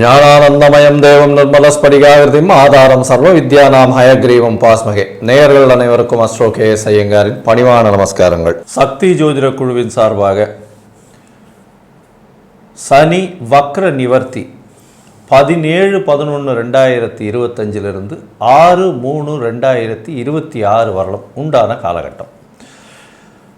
ஞானானந்தமயம் தேவம் நிர்மலஸ்படிகாகிருதிம் ஆதாரம் சர்வ வித்யானாம் ஹயக்ரீவம் பாஸ்மகே. நேயர்கள் அனைவருக்கும் அஸ்ரோ கே எஸ் ஐயங்காரின் பணிவான நமஸ்காரங்கள். சக்தி ஜோதிட குழுவின் சார்பாக சனி வக்ர நிவர்த்தி பதினேழு பதினொன்று ரெண்டாயிரத்தி இருபத்தஞ்சிலிருந்து ஆறு மூணு ரெண்டாயிரத்தி இருபத்தி ஆறு வரலும் உண்டான காலகட்டம்.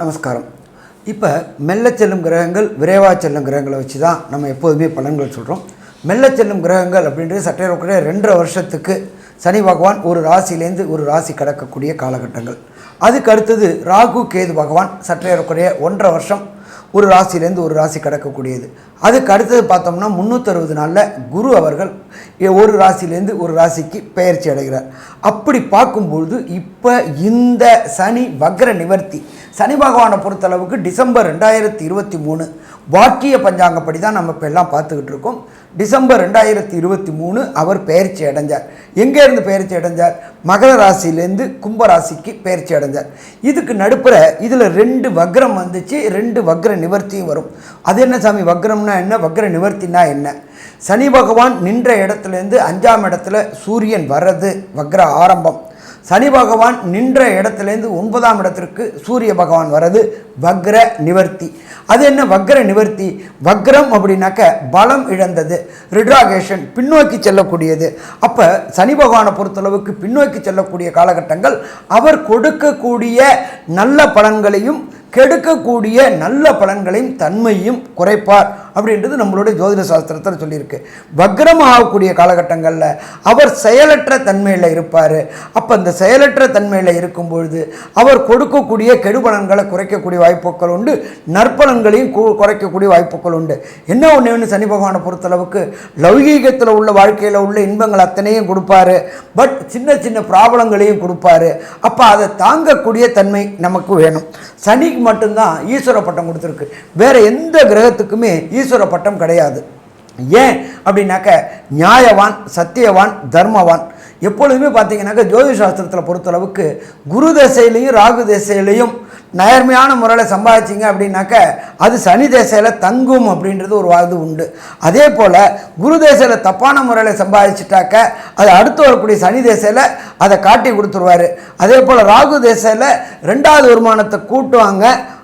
நமஸ்காரம். இப்போ மெல்ல செல்லும் கிரகங்கள் விரைவாக செல்லும் கிரகங்களை வச்சு தான் நம்ம எப்போதுமே பலன்கள் சொல்கிறோம் மெல்ல செல்லும் கிரகங்கள் அப்படின்றது சட்டையக்கூடிய ரெண்டரை வருஷத்துக்கு சனி பகவான் ஒரு ராசியிலேருந்து ஒரு ராசி கடக்கக்கூடிய காலகட்டங்கள். அதுக்கு அடுத்தது ராகு கேது பகவான். சற்றேறக்குறைய ஒன்றரை வருஷம் ஒரு ராசியிலேருந்து ஒரு ராசி கிடக்கக்கூடியது. அதுக்கு அடுத்தது பார்த்தோம்னா முந்நூற்றறுபது நாளில் குரு அவர்கள் ஒரு ராசியிலேருந்து ஒரு ராசிக்கு பெயர்ச்சி அடைகிறார். அப்படி பார்க்கும்பொழுது இப்போ இந்த சனி வக்ர நிவர்த்தி சனி பகவானை பொறுத்தளவுக்கு டிசம்பர் ரெண்டாயிரத்தி இருபத்தி மூணு வாக்கிய பஞ்சாங்கப்படி தான் நம்ம இப்போ எல்லாம் பார்த்துக்கிட்டு இருக்கோம். டிசம்பர் ரெண்டாயிரத்தி இருபத்தி மூணு அவர் பெயர்ச்சி அடைஞ்சார். எங்கேருந்து பெயர்ச்சி அடைஞ்சார்? மகர ராசியிலேருந்து கும்ப ராசிக்கு பெயர்ச்சி அடைஞ்சார். இதுக்கு நடுப்புற இதில் ரெண்டு வக்ரம் வந்துச்சு ரெண்டு வக்ர நிவர்த்தியும் வரும். அது என்ன சாமி வக்ரம்னா என்ன? வக்ர நிவர்த்தினா என்ன? சனி பகவான் நின்ற இடத்துலேருந்து அஞ்சாம் இடத்துல சூரியன் வர்றது வக்ர ஆரம்பம். சனி பகவான் நின்ற இடத்துலேருந்து ஒன்பதாம் இடத்திற்கு சூரிய பகவான் வர்றது வக்ர நிவர்த்தி. அது என்ன வக்ர நிவர்த்தி? வக்ரம் அப்படின்னாக்க பலம் இழந்தது ரிட்ராகேஷன் பின்னோக்கி செல்லக்கூடியது. அப்போ சனி பகவானை பொறுத்தளவுக்கு பின்னோக்கி செல்லக்கூடிய காலகட்டங்கள் அவர் கொடுக்கக்கூடிய நல்ல பலன்களையும் கெடுக்கக்கூடிய நல்ல பலன்களையும் தன்மையும் குறைப்பார். அப்படின்றது நம்மளுடைய ஜோதிட சாஸ்திரத்தில் சொல்லியிருக்கு. வக்ரம் ஆகக்கூடிய காலகட்டங்களில் அவர் செயலற்ற தன்மையில் இருப்பார். அப்போ அந்த செயலற்ற தன்மையில் இருக்கும் பொழுது அவர் கொடுக்கக்கூடிய கெடுபலன்களை குறைக்கக்கூடிய வாய்ப்புகள் உண்டு. நற்பலன்களையும் குறைக்கக்கூடிய வாய்ப்புகள் உண்டு. என்ன ஒன்று ஒன்று சனி பகவானை பொறுத்தளவுக்கு லௌகீகத்தில் உள்ள வாழ்க்கையில் உள்ள இன்பங்கள் அத்தனையும் கொடுப்பாரு. பட் சின்ன சின்ன ப்ராப்ளங்களையும் கொடுப்பாரு. அப்போ அதை தாங்கக்கூடிய தன்மை நமக்கு வேணும். சனிக்கு மட்டும்தான் ஈஸ்வர பட்டம் கொடுத்துருக்கு. வேறு எந்த கிரகத்துக்குமே ஈஸ்வர பட்டம் கிடையாது. ஏன் அப்படின்னாக்க நியாயவான் சத்தியவான் தர்மவான். எப்பொழுதுமே பார்த்தீங்கன்னாக்க ஜோதிஷ சாஸ்திரத்தில் பொறுத்தளவுக்கு குரு தசையிலையும் ராகு தசையிலையும் நேர்மையான முறையில் சம்பாதிச்சிங்க அப்படின்னாக்க அது சனி தேசையில் தங்கும் அப்படின்றது ஒரு வாது உண்டு. அதே போல் குரு தேசையில் தப்பான முறையில் சம்பாதிச்சிட்டாக்க அது அடுத்து வரக்கூடிய சனி தேசையில் அதை காட்டி கொடுத்துருவாரு. அதே போல் ராகு தேசையில் ரெண்டாவது வருமானத்தை கூட்டுவாங்க.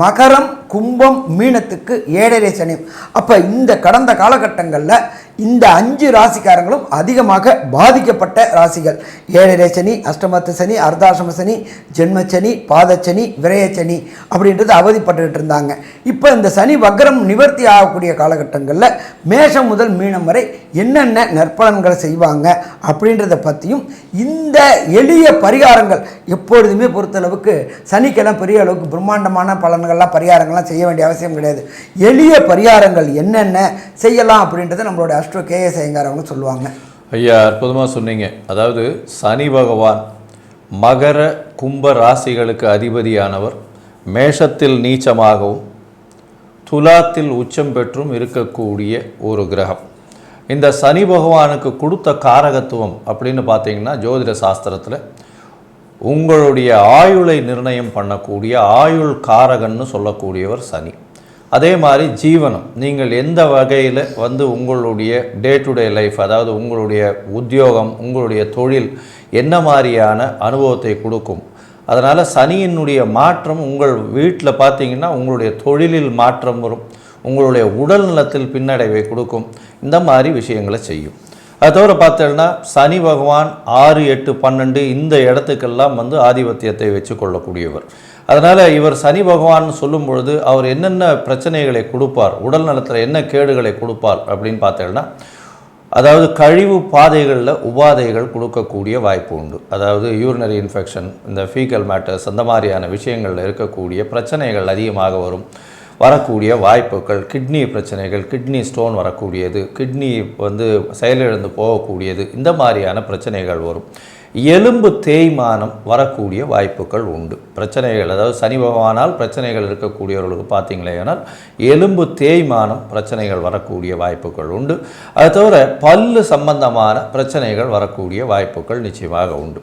மகரம் கும்பம் மீனத்துக்கு ஏழரை சனி. அப்போ இந்த கடந்த காலகட்டங்களில் இந்த அஞ்சு ராசிக்காரங்களும் அதிகமாக பாதிக்கப்பட்ட ராசிகள். ஏழரை சனி அஷ்டமத்து சனி அர்த்தாசிரம சனி ஜென்மச்சனி பாதச்சனி விரயச்சனி அப்படின்றது அவதிப்பட்டுக்கிட்டு இருந்தாங்க. இப்போ இந்த சனி வக்ரம் நிவர்த்தி ஆகக்கூடிய காலகட்டங்களில் மேஷம் முதல் மீனம் வரை என்னென்ன நற்பலன்களை செய்வாங்க அப்படின்றத பற்றியும் இந்த எளிய பரிகாரங்கள் எப்பொழுதுமே பொறுத்தளவுக்கு சனிக்கெல்லாம் பெரிய அளவுக்கு பிரம்மாண்டமான பல பலன்கள்லாம் பரிகாரங்கள்லாம் செய்ய வேண்டிய அவசியம் கிடையாது. எளிய பரிகாரங்கள் என்னென்ன செய்யலாம் அப்படின்றத நம்மளோட அஸ்ட்ரோ கேஎஸ் ஐயங்கார் அவங்க சொல்லுவாங்க. ஐயா அற்புதமாக சொன்னீங்க. அதாவது சனி பகவான் மகர கும்ப ராசிகளுக்கு அதிபதியானவர் மேஷத்தில் நீச்சமாகவும் துலாத்தில் உச்சம் பெற்றும் இருக்கக்கூடிய ஒரு கிரகம். இந்த சனி பகவானுக்கு கொடுத்த காரகத்துவம் அப்படின்னு பார்த்தீங்கன்னா ஜோதிட சாஸ்திரத்தில் உங்களுடைய ஆயுளை நிர்ணயம் பண்ணக்கூடிய ஆயுள் காரகன்னு சொல்லக்கூடியவர் சனி. அதே மாதிரி ஜீவனம். நீங்கள் எந்த வகையில் வந்து உங்களுடைய டே டு டே லைஃப் அதாவது உங்களுடைய உத்தியோகம் உங்களுடைய தொழில் என்ன மாதிரியான அனுபவத்தை கொடுக்கும்? அதனால் சனியினுடைய மாற்றம் உங்கள் வீட்டில் பார்த்தீங்கன்னா உங்களுடைய தொழிலில் மாற்றம் வரும். உங்களுடைய உடல் நலத்தில் பின்னடைவை கொடுக்கும். இந்த மாதிரி விஷயங்களை செய்யும். அது தவிர பார்த்தோம்னா சனி பகவான் ஆறு எட்டு பன்னெண்டு இந்த இடத்துக்கெல்லாம் வந்து ஆதிபத்தியத்தை வச்சு கொள்ளக்கூடியவர் அதனால் இவர் சனி பகவான் சொல்லும் பொழுது அவர் என்னென்ன பிரச்சனைகளை கொடுப்பார் உடல் நலத்தில் என்ன கேடுகளை கொடுப்பார் அப்படின்னு பார்த்தோம்னா அதாவது கழிவு பாதைகளில் உபாதைகள் கொடுக்கக்கூடிய வாய்ப்பு உண்டு. அதாவது யூரினரி இன்ஃபெக்ஷன் இந்த ஃபீக்கல் மேட்டர்ஸ் அந்த மாதிரியான விஷயங்களில் இருக்கக்கூடிய பிரச்சனைகள் அதிகமாக வரும். வரக்கூடிய வாய்ப்புகள் கிட்னி பிரச்சனைகள் கிட்னி ஸ்டோன் வரக்கூடியது கிட்னி வந்து செயலிழந்து போகக்கூடியது இந்த மாதிரியான பிரச்சனைகள் வரும். எலும்பு தேய்மானம் வரக்கூடிய வாய்ப்புகள் உண்டு. பிரச்சனைகள் அதாவது சனி பகவானால் பிரச்சனைகள் இருக்கக்கூடியவர்களுக்கு பார்த்தீங்களேனால் எலும்பு தேய்மானம் பிரச்சனைகள் வரக்கூடிய வாய்ப்புகள் உண்டு. அது தவிர பல்லு சம்பந்தமான பிரச்சனைகள் வரக்கூடிய வாய்ப்புகள் நிச்சயமாக உண்டு.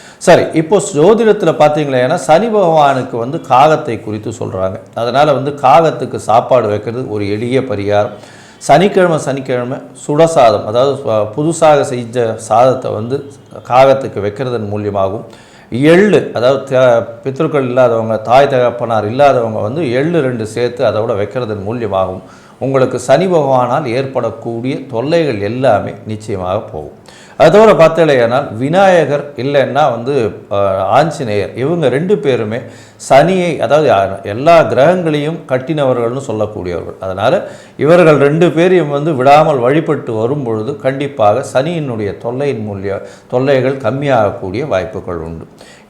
சரி இப்போ ஜோதிடத்தில் பார்த்தீங்களேன்னா சனி பகவானுக்கு வந்து காகத்தை குறித்து சொல்கிறாங்க அதனால் வந்து காகத்துக்கு சாப்பாடு வைக்கிறது ஒரு எளிய பரிகாரம். சனிக்கிழமை சனிக்கிழமை சுடசாதம் அதாவது புதுசாக செஞ்ச சாதத்தை வந்து காகத்துக்கு வைக்கிறதன் மூலியமாகவும் எள்ளு அதாவது த- இல்லாதவங்க தாய் தகப்பனார் இல்லாதவங்க வந்து எள்ளு ரெண்டு சேர்த்து அதோட வைக்கிறதன் மூலியமாகும். உங்களுக்கு சனி பகவானால் ஏற்படக்கூடிய தொல்லைகள் எல்லாமே நிச்சயமாக போகும். அதோட பார்த்தலையானால் விநாயகர் இல்லைன்னா வந்து ஆஞ்சநேயர் இவங்க ரெண்டு பேருமே சனியை அதாவது எல்லா கிரகங்களையும் கட்டினவர்கள்னு சொல்லக்கூடியவர்கள். அதனால் இவர்கள் ரெண்டு பேரையும் வந்து விடாமல் வழிபட்டு வரும் பொழுது கண்டிப்பாக சனியினுடைய தொல்லையின் மூலிய தொல்லைகள் கம்மியாகக்கூடிய வாய்ப்புகள் உண்டு.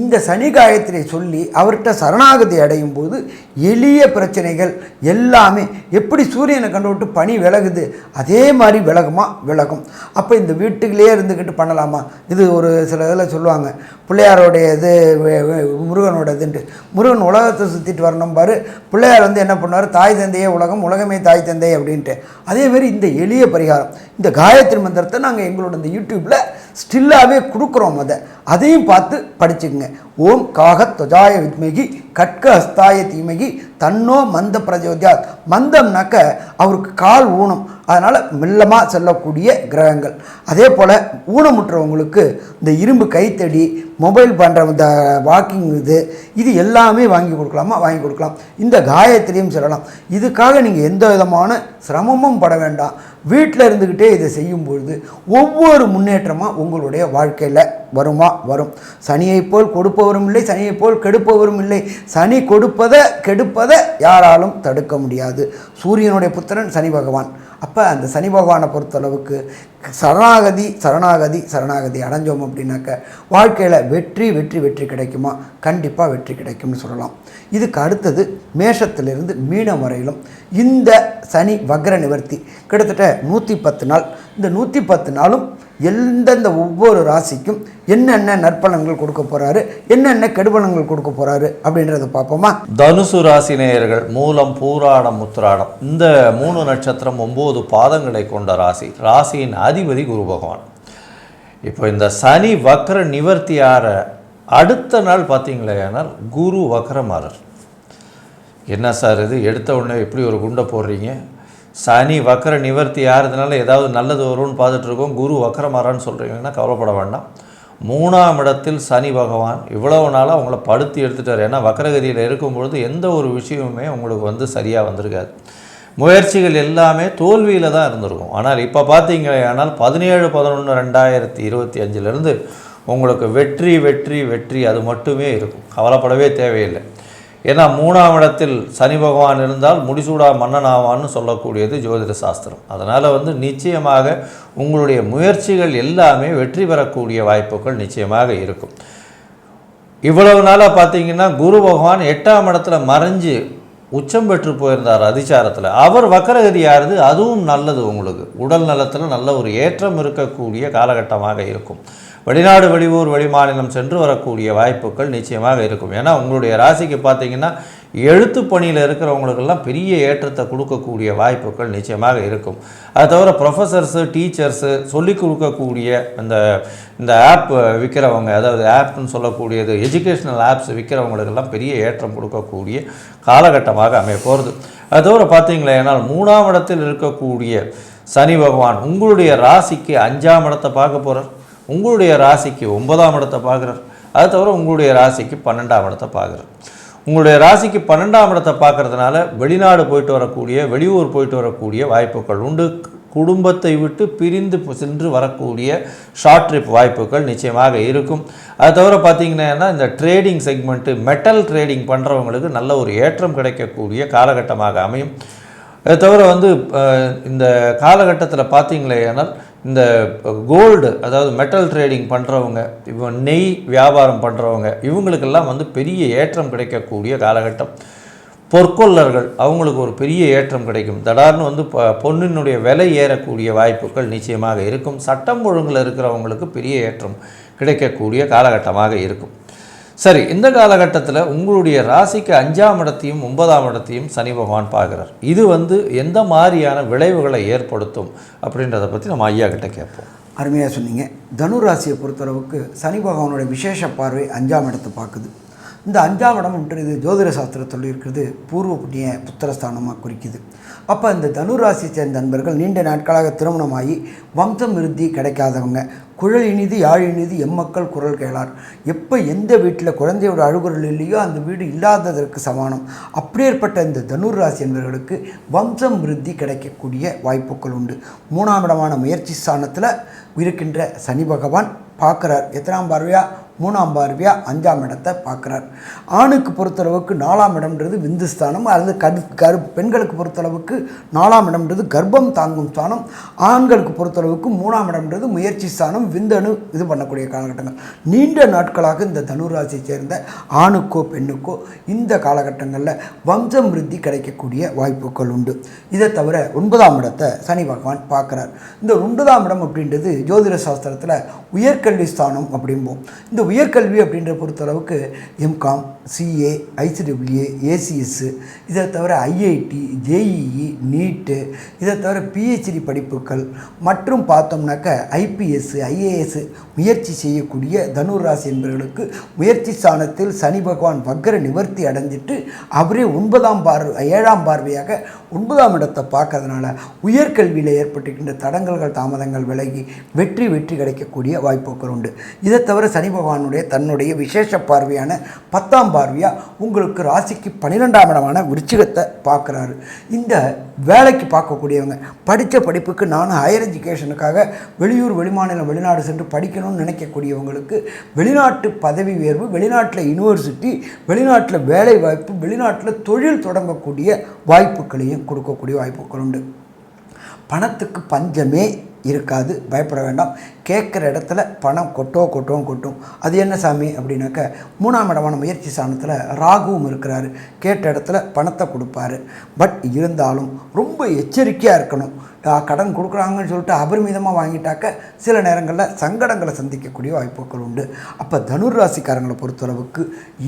இந்த சனி காயத்திரை சொல்லி அவர்கிட்ட சரணாகதி அடையும் போது எளிய பிரச்சனைகள் எல்லாமே எப்படி சூரியனை கண்டு விட்டு பனி விலகுது? அதே மாதிரி விலகுமா? விலகும். அப்போ இந்த வீட்டுக்குள்ளேயே இருந்துக்கிட்டு பண்ணலாமா? இது ஒரு சில இதில் சொல்லுவாங்க. பிள்ளையாரோடைய இது முருகனோட இதுன்ட்டு முருகன் உலகத்தை சுற்றிட்டு வரணும் பாரு. பிள்ளையார் வந்து என்ன பண்ணுவார்? தாய் தந்தையே உலகம் உலகமே தாய் தந்தை அப்படின்ட்டு. அதேமாரி இந்த எளிய பரிகாரம். இந்த காயத்ரி மந்திரத்தை நாங்கள் எங்களோட இந்த யூடியூப்பில் ஸ்டில்லாகவே கொடுக்குறோம் அதை. அதையும் பார்த்து படிச்சுக்குங்க. ஓம் காக துவஜாய வித்மகி கட்க ஹஸ்தாய தீமகி தன்னோ மந்த பிரஜோதியாத் மந்தம்னாக்க அவருக்கு கால் ஊனம் அதனால் மெல்லமாக செல்லக்கூடிய கிரகங்கள். அதே போல் ஊனமுற்றவங்களுக்கு இந்த இரும்பு கைத்தடி மொபைல் பண்ணுற இந்த வாக்கிங் இது இது எல்லாமே வாங்கி கொடுக்கலாமா? வாங்கி கொடுக்கலாம். இந்த காயத்திலையும் சொல்லலாம். இதுக்காக நீங்கள் எந்த விதமான சிரமமும் பட வேண்டாம். வீட்டில் இருந்துக்கிட்டே இதை செய்யும் பொழுது ஒவ்வொரு முன்னேற்றமாக உங்களுடைய வாழ்க்கையில் வருமா? வரும். சனியை போல் கொடுப்பவரும் இல்லை சனியை போல் கெடுப்பவரும் இல்லை. சனி கொடுப்பதை கெடுப்பதை யாராலும் தடுக்க முடியாது. சூரியனுடைய புத்திரன் சனி பகவான். அப்போ அந்த சனி பகவானை பொறுத்தளவுக்கு சரணாகதி சரணாகதி சரணாகதி அடைஞ்சோம் அப்படின்னாக்க வாழ்க்கையில் வெற்றி வெற்றி வெற்றி கிடைக்குமா? கண்டிப்பாக வெற்றி கிடைக்கும்னு சொல்லலாம். இதுக்கு அடுத்தது மேஷத்திலிருந்து மீனம் வரையிலும் இந்த சனி வக்ர நிவர்த்தி. கிட்டத்தட்ட நூற்றி பத்து நாள். இந்த நூற்றி பத்து நாளும் எந்தெந்த ஒவ்வொரு ராசிக்கும் என்னென்ன நற்பலன்கள் கொடுக்க போகிறாரு என்னென்ன கெடுபலன்கள் கொடுக்க போகிறாரு அப்படின்றத பார்ப்போமா? தனுசு ராசி நேயர்கள் மூலம் பூராடம் உத்திராடம். இந்த மூணு நட்சத்திரம் ஒம்பது பாதங்களை கொண்ட ராசி. ராசியின் அதிபதி குரு பகவான். இப்போ இந்த சனி வக்ர நிவர்த்தி ஆற அடுத்த நாள் பார்த்தீங்களேனால் குரு வக்ரமாரர். என்ன சார் இது? எடுத்த உடனே எப்படி ஒரு குண்டை போடுறீங்க? சனி வக்கர நிவர்த்தி ஆகிறதுனால ஏதாவது நல்லது வரும்னு பார்த்துட்ருக்கோம் குரு வக்கரமாறான்னு சொல்கிறீங்கன்னா கவலைப்பட வேண்டாம். மூணாம் இடத்தில் சனி பகவான் இவ்வளவு நாளாக அவங்கள படுத்தி எடுத்துட்டார். ஏன்னா வக்கரகதியில் இருக்கும்பொழுது எந்த ஒரு விஷயமுமே உங்களுக்கு வந்து சரியாக வந்திருக்காது. முயற்சிகள் எல்லாமே தோல்வியில் தான் இருந்திருக்கும். ஆனால் இப்போ பார்த்தீங்க ஆனால் பதினேழு பதினொன்று ரெண்டாயிரத்தி இருபத்தி அஞ்சுலேருந்து உங்களுக்கு வெற்றி வெற்றி வெற்றி அது மட்டுமே இருக்கும். கவலைப்படவே தேவையில்லை. ஏன்னா மூணாம் இடத்தில் சனி பகவான் இருந்தால் முடிசூடா மன்னன் ஆவான்னு சொல்லக்கூடியது ஜோதிட சாஸ்திரம். அதனால் வந்து நிச்சயமாக உங்களுடைய முயற்சிகள் எல்லாமே வெற்றி பெறக்கூடிய வாய்ப்புகள் நிச்சயமாக இருக்கும். இவ்வளவு நாளாக பார்த்தீங்கன்னா குரு பகவான் எட்டாம் இடத்துல மறைஞ்சு உச்சம் பெற்று போயிருந்தார் அதிச்சாரத்தில். அவர் வக்கரகதி ஆறுது அதுவும் நல்லது உங்களுக்கு. உடல் நலத்தில் நல்ல ஒரு ஏற்றம் இருக்கக்கூடிய காலகட்டமாக இருக்கும். வெளிநாடு வெளியூர் வெளிமாநிலம் சென்று வரக்கூடிய வாய்ப்புகள் நிச்சயமாக இருக்கும். ஏன்னா உங்களுடைய ராசிக்கு பார்த்தீங்கன்னா எழுத்து பணியில் இருக்கிறவங்களுக்கெல்லாம் பெரிய ஏற்றத்தை கொடுக்கக்கூடிய வாய்ப்புகள் நிச்சயமாக இருக்கும். அது தவிர ப்ரொஃபஸர்ஸு டீச்சர்ஸு சொல்லிக் கொடுக்கக்கூடிய அந்த இந்த ஆப் விற்கிறவங்க அதாவது ஆப்னு சொல்லக்கூடியது எஜுகேஷ்னல் ஆப்ஸ் விற்கிறவங்களுக்கெல்லாம் பெரிய ஏற்றம் கொடுக்கக்கூடிய காலகட்டமாக அமைய போகிறது அது தவிர பார்த்தீங்களே ஏன்னால் மூணாம் இடத்தில் இருக்கக்கூடிய சனி பகவான் உங்களுடைய ராசிக்கு அஞ்சாம் இடத்தை பார்க்க போகிறார் உங்களுடைய ராசிக்கு ஒன்பதாம் இடத்தை பார்க்குறார். அது தவிர உங்களுடைய ராசிக்கு பன்னெண்டாம் இடத்தை பார்க்குறார். உங்களுடைய ராசிக்கு பன்னெண்டாம் இடத்தை பார்க்கறதுனால வெளிநாடு போயிட்டு வரக்கூடிய வெளியூர் போயிட்டு வரக்கூடிய வாய்ப்புகள் உண்டு. குடும்பத்தை விட்டு பிரிந்து சென்று வரக்கூடிய ஷார்ட் ட்ரிப் வாய்ப்புகள் நிச்சயமாக இருக்கும். அது தவிர பார்த்தீங்கன்னா இந்த ட்ரேடிங் செக்மெண்ட்டு மெட்டல் ட்ரேடிங் பண்ணுறவங்களுக்கு நல்ல ஒரு ஏற்றம் கிடைக்கக்கூடிய காலகட்டமாக அமையும். அது தவிர வந்து இந்த காலகட்டத்தில் பார்த்தீங்களேனால் இந்த கோல்டு அதாவது மெட்டல் ட்ரேடிங் பண்ணுறவங்க இப்போ நெய் வியாபாரம் பண்ணுறவங்க இவங்களுக்கெல்லாம் வந்து பெரிய ஏற்றம் கிடைக்கக்கூடிய காலகட்டம். பொற்கொள்ளர்கள் அவங்களுக்கு ஒரு பெரிய ஏற்றம் கிடைக்கும். தடார்னு வந்து பொண்ணினுடைய விலை ஏறக்கூடிய வாய்ப்புகள் நிச்சயமாக இருக்கும். சட்டம் ஒழுங்கில் இருக்கிறவங்களுக்கு பெரிய ஏற்றம் கிடைக்கக்கூடிய காலகட்டமாக இருக்கும். சரி இந்த காலகட்டத்தில் உங்களுடைய ராசிக்கு அஞ்சாம் இடத்தையும் ஒன்பதாம் இடத்தையும் சனி பகவான் பார்க்குறார். இது வந்து எந்த மாதிரியான விளைவுகளை ஏற்படுத்தும் அப்படின்றத பற்றி நம்ம ஐயா கிட்ட கேட்போம். அருமையாக சொன்னீங்க. தனு ராசியை பொறுத்தளவுக்கு சனி பகவானுடைய விசேஷ பார்வை அஞ்சாம் இடத்தை பார்க்குது. இந்த அஞ்சாம் இடம் என்றது ஜோதிட சாஸ்திரத்தில் இருக்கிறது பூர்வ புண்ணிய புத்திரஸ்தானமாக குறிக்குது. அப்போ இந்த தனு சேர்ந்த நண்பர்கள் நீண்ட நாட்களாக திருமணமாகி வம்சம் விருத்தி கிடைக்காதவங்க. குழல் இனிது யாழ் இனிது எம்மக்கள் குரல் கேளார். எப்போ எந்த வீட்டில் குழந்தையோட அழுகுரல் இல்லையோ அந்த வீடு இல்லாததற்கு சமானம். அப்படியேற்பட்ட இந்த தனுர் ராசி என்பவர்களுக்கு வம்சம் விருத்தி கிடைக்கக்கூடிய வாய்ப்புகள் உண்டு. மூணாம் இடமான முயற்சி ஸ்தானத்தில் இருக்கின்ற சனி பகவான் பார்க்குறார். எத்தனாம் பார்வையா? மூணாம் பார்வையாக அஞ்சாம் இடத்தை பார்க்குறார். ஆணுக்கு பொறுத்தளவுக்கு நாலாம் இடம்ன்றது விந்து ஸ்தானம் கரு கரு பெண்களுக்கு பொறுத்தளவுக்கு நாலாம் இடம்ன்றது கர்ப்பம் தாங்கும் ஸ்தானம் ஆண்களுக்கு பொறுத்தளவுக்கு மூணாம் இடம்ன்றது முயற்சி ஸ்தானம் விந்தணு இது பண்ணக்கூடிய காலகட்டங்கள். நீண்ட நாட்களாக இந்த தனுராசியை சேர்ந்த ஆணுக்கோ பெண்ணுக்கோ இந்த காலகட்டங்களில் வம்சம் விருத்தி கிடைக்கக்கூடிய வாய்ப்புகள் உண்டு. இதை தவிர ஒன்பதாம் இடத்தை சனி பகவான் பார்க்குறார். இந்த ஒன்பதாம் இடம் அப்படின்றது ஜோதிட சாஸ்திரத்தில் உயர்கல்வி ஸ்தானம் அப்படிம்போம். இந்த உயர்கல்வி அப்படின்ற பொறுத்தளவுக்கு எம்காம் சிஏ ஐசிடபிள்யூஏ ஏசிஎஸ் இதை தவிர ஐஐடி ஜேஇஇ நீட்டு இதை தவிர பிஹெச்டி படிப்புகள் மற்றும் பார்த்தோம்னாக்க ஐபிஎஸ் ஐஏஎஸ் முயற்சி செய்யக்கூடிய தனுராசி என்பவர்களுக்கு முயற்சி ஸ்தானத்தில் சனி பகவான் வக்கர நிவர்த்தி அடைஞ்சிட்டு அவரே ஒன்பதாம் பார்வை ஏழாம் பார்வையாக ஒன்பதாம் இடத்தை பார்க்கறதுனால உயர்கல்வியில் ஏற்பட்டிருக்கின்ற தடங்கல்கள் தாமதங்கள் விலகி வெற்றி வெற்றி கிடைக்கக்கூடிய வாய்ப்புகள் உண்டு. இதை தவிர சனி பகவானுடைய தன்னுடைய விசேஷ பார்வையான பத்தாம் பார்வையாக உங்களுக்கு ராசிக்கு பன்னிரெண்டாம் இடமான விருச்சிகத்தை பார்க்குறாரு. இந்த வேலைக்கு பார்க்கக்கூடியவங்க படித்த படிப்புக்கு நானும் ஹையர் எஜுகேஷனுக்காக வெளியூர் வெளிமாநிலம் வெளிநாடு சென்று படிக்கணும்னு நினைக்கக்கூடியவங்களுக்கு வெளிநாட்டு பதவி உயர்வு வெளிநாட்டில் யூனிவர்சிட்டி வெளிநாட்டில் வேலை வாய்ப்பு வெளிநாட்டில் தொழில் தொடங்கக்கூடிய வாய்ப்புகளையும் கொடுக்கக்கூடிய வாய்ப்புகள் உண்டு. பணத்துக்கு பஞ்சமே இருக்காது பயப்பட வேண்டாம். கேட்குற இடத்துல பணம் கொட்டோ கொட்டோம் கொட்டும். அது என்ன சாமி? அப்படின்னாக்க மூணாம் இடமான முயற்சி சாணத்தில் ராகுவும் இருக்கிறாரு. கேட்ட இடத்துல பணத்தை கொடுப்பாரு. பட் இருந்தாலும் ரொம்ப எச்சரிக்கையாக இருக்கணும். கடன் கொடுக்குறாங்கன்னு சொல்லிட்டு அபரிமிதமாக வாங்கிட்டாக்க சில நேரங்களில் சங்கடங்களை சந்திக்கக்கூடிய வாய்ப்புகள் உண்டு. அப்போ தனுர் ராசிக்காரங்களை பொறுத்தளவுக்கு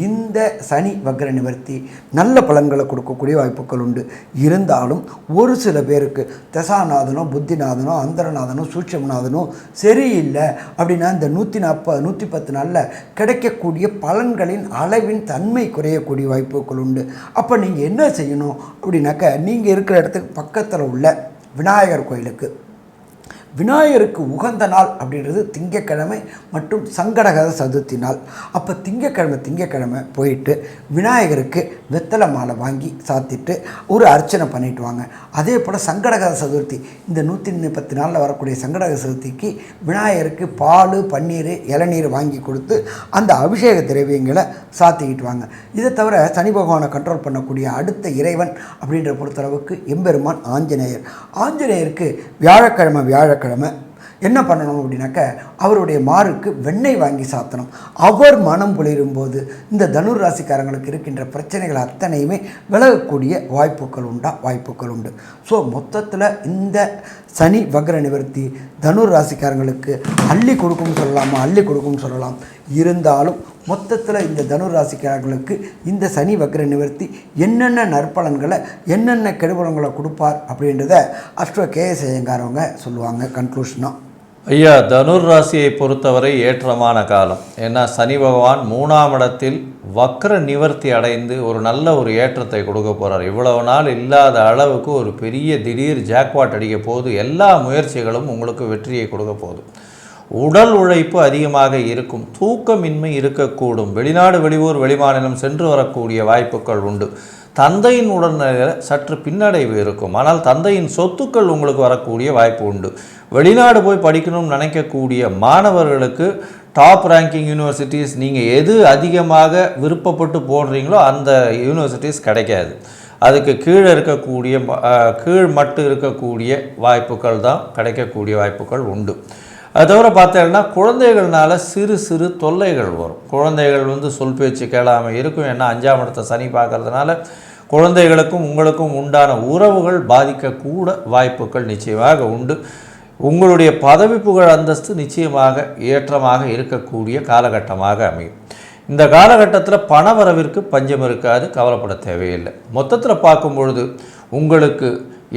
இந்த சனி வக்ர நிவர்த்தி நல்ல பலன்களை கொடுக்கக்கூடிய வாய்ப்புகள் உண்டு. இருந்தாலும் ஒரு சில பேருக்கு தசாநாதனோ புத்திநாதனோ அந்தரநாதனோ சூட்சமநாதனோ சரியில்லை அப்படின்னா இந்த நூற்றி நாற்பது நூற்றி பத்து நாளில் கிடைக்கக்கூடிய பலன்களின் அளவின் தன்மை குறையக்கூடிய வாய்ப்புகள் உண்டு. அப்போ நீங்கள் என்ன செய்யணும் அப்படின்னாக்க நீங்கள் இருக்கிற இடத்துக்கு பக்கத்தில் உள்ள விநாயகர் கோயிலுக்கு. விநாயகருக்கு உகந்த நாள் அப்படின்றது திங்கக்கிழமை மற்றும் சங்கடகர சதுர்த்தி நாள். அப்போ திங்கக்கிழமை திங்கக்கிழமை போயிட்டு விநாயகருக்கு வெத்தலை மாலை வாங்கி சாத்திட்டு ஒரு அர்ச்சனை பண்ணிட்டு வாங்க. அதே போல் சங்கடகர சதுர்த்தி இந்த நூற்றி முப்பத்தி நாளில் வரக்கூடிய சங்கடகர சதுர்த்திக்கு விநாயகருக்கு பால் பன்னீர் இளநீர் வாங்கி கொடுத்து அந்த அபிஷேக திரவியங்களை சாத்திக்கிட்டு வாங்க. இதை தவிர சனி பகவானை கண்ட்ரோல் பண்ணக்கூடிய அடுத்த இறைவன் அப்படின்ற பொறுத்தளவுக்கு எம்பெருமான் ஆஞ்சநேயர். ஆஞ்சநேயருக்கு வியாழக்கிழமை வியாழக்கிழமை என்ன பண்ணணும் அப்படின்னாக்க அவருடைய மாருக்கு வெண்ணெய் வாங்கி சாத்தணும். அவர் மனம் குளிரும் போது இந்த தனுர் ராசிக்காரங்களுக்கு இருக்கின்ற பிரச்சனைகள் அத்தனையுமே விலகக்கூடிய வாய்ப்புகள் உண்டா? வாய்ப்புகள் உண்டு. ஸோ மொத்தத்தில் இந்த சனி வக்ர நிவர்த்தி தனுர் ராசிக்காரங்களுக்கு அள்ளி கொடுக்கும்னு சொல்லலாமா? அள்ளி கொடுக்கும்னு சொல்லலாம். இருந்தாலும் மொத்தத்தில் இந்த தனுர் ராசிக்காரர்களுக்கு இந்த சனி வக்ர நிவர்த்தி என்னென்ன நற்பலன்களை என்னென்ன கெடுபலங்களை கொடுப்பார் அப்படின்றத அஷ்ட கேஎஸ் ஐயங்காரவங்க சொல்லுவாங்க கன்க்ளூஷனாக ஐயா தனுர் ராசியை பொறுத்தவரை ஏற்றமான காலம். ஏன்னா சனி பகவான் மூணாம் இடத்தில் வக்ர நிவர்த்தி அடைந்து ஒரு நல்ல ஒரு ஏற்றத்தை கொடுக்க போகிறார் இவ்வளவு நாள் இல்லாத அளவுக்கு ஒரு பெரிய திடீர் ஜாக்பாட் அடிக்க போது எல்லா முயற்சிகளும் உங்களுக்கு வெற்றியை கொடுக்க போகுது. உடல் உழைப்பு அதிகமாக இருக்கும் தூக்கமின்மை இருக்கக்கூடும். வெளிநாடு வெளியூர் வெளிமாநிலம் சென்று வரக்கூடிய வாய்ப்புகள் உண்டு. தந்தையின் உடல்நிலையில் சற்று பின்னடைவு இருக்கும். ஆனால் தந்தையின் சொத்துக்கள் உங்களுக்கு வரக்கூடிய வாய்ப்பு உண்டு. வெளிநாடு போய் படிக்கணும்னு நினைக்கக்கூடிய மாணவர்களுக்கு டாப் ரேங்கிங் யூனிவர்சிட்டிஸ் நீங்கள் எது அதிகமாக விருப்பப்பட்டு போடுறீங்களோ அந்த யூனிவர்சிட்டிஸ் கிடைக்காது. அதுக்கு கீழே இருக்கக்கூடிய கீழ் மட்டும் இருக்கக்கூடிய வாய்ப்புகள் தான் கிடைக்கக்கூடிய வாய்ப்புகள் உண்டு. அது தவிர பார்த்தேன்னா குழந்தைகள்னால சிறு சிறு தொல்லைகள் வரும். குழந்தைகள் வந்து சொல் பேச்சு கேளாமல் இருக்கும். ஏன்னா அஞ்சாம் இடத்தை சனி பார்க்கறதுனால குழந்தைகளுக்கும் உங்களுக்கும் உண்டான உறவுகள் பாதிக்கக்கூட வாய்ப்புகள் நிச்சயமாக உண்டு. உங்களுடைய பதவி புகழ் அந்தஸ்து நிச்சயமாக ஏற்றமாக இருக்கக்கூடிய காலகட்டமாக அமையும். இந்த காலகட்டத்தில் பணவரவிற்கு பஞ்சம் இருக்காது கவலைப்பட தேவையில்லை. மொத்தத்தில் பார்க்கும் பொழுது உங்களுக்கு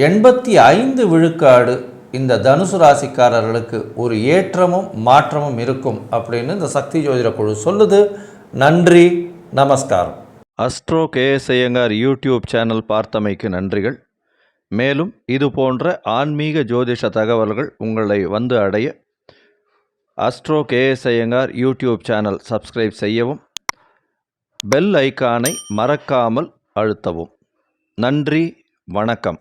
எண்பத்தி ஐந்து விழுக்காடு இந்த தனுசு ராசிக்காரர்களுக்கு ஒரு ஏற்றமும் மாற்றமும் இருக்கும் அப்படின்னு இந்த சக்தி ஜோதிட குழு சொல்லுது. நன்றி நமஸ்காரம். Astro K S Iyengar YouTube channel பார்த்தமைக்கு நன்றிகள். மேலும் இது போன்ற ஆன்மீக ஜோதிஷ தகவல்கள் உங்களை வந்து அடைய astro K S Iyengar YouTube channel subscribe செய்யவும் பெல் ஐகானை மறக்காமல் அழுத்தவும். நன்றி வணக்கம்.